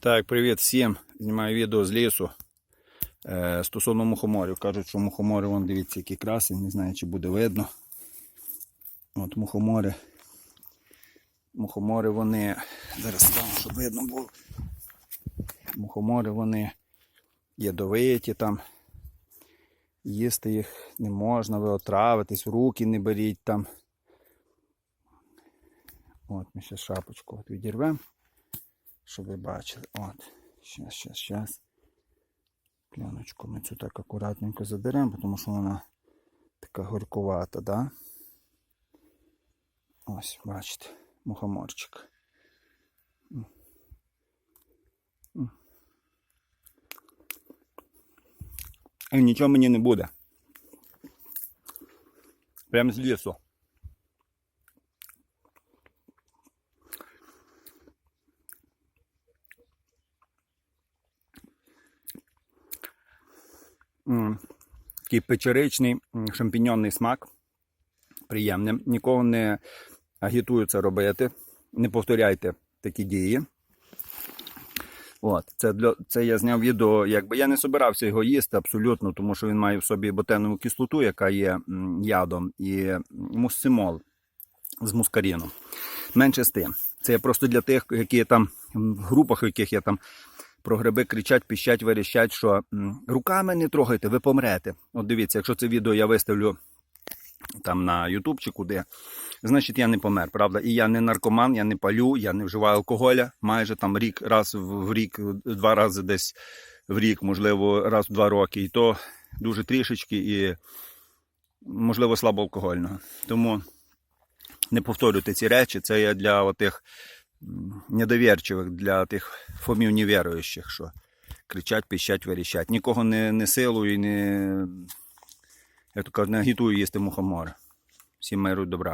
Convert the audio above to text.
Так, привіт всім. Знімаю відео з лісу. Е, стосовно мухоморів. Кажуть, що мухомори, вон дивіться, які красені, не знаю, чи буде видно. От мухомори. Мухомори вони. Зараз стану, щоб видно було. Мухомори вони ядовиті там. Їсти їх не можна, ви отравитесь, руки не беріть там. От, ми ще шапочку відірвемо щоб ви бачили. От. Щас, щас, щас. Пленочку ми цю так акуратненько заберемо, тому що вона така горькувата, да? Ось, бачите, мухоморчик. І нічого мені не буде. Прямо з лісу. Такий печеричний шампіньонний смак. Приємний. Нікого не агітую це робити. Не повторяйте такі дії. От, це, для, це я зняв відео, якби я не собирався його їсти абсолютно, тому що він має в собі ботенову кислоту, яка є ядом, і мусцимол з мускаріном. Менше з тим. Це я просто для тих, які там в групах, в яких я там про гриби кричать, піщать, верещать, що руками не трогайте, ви помрете. От дивіться, якщо це відео я виставлю там на Ютуб чи куди, значить я не помер, правда? І я не наркоман, я не палю, я не вживаю алкоголя. Майже там рік, раз в рік, два рази десь в рік, можливо, раз в два роки. І то дуже трішечки і, можливо, слабоалкогольного. Тому не повторюйте ці речі. Це є для отих недовірчивих, для тих фомів невіруючих, що кричать, пищать, вирішать. Нікого не, не силую і не, я то не агітую їсти мухомор. Всім миру добра.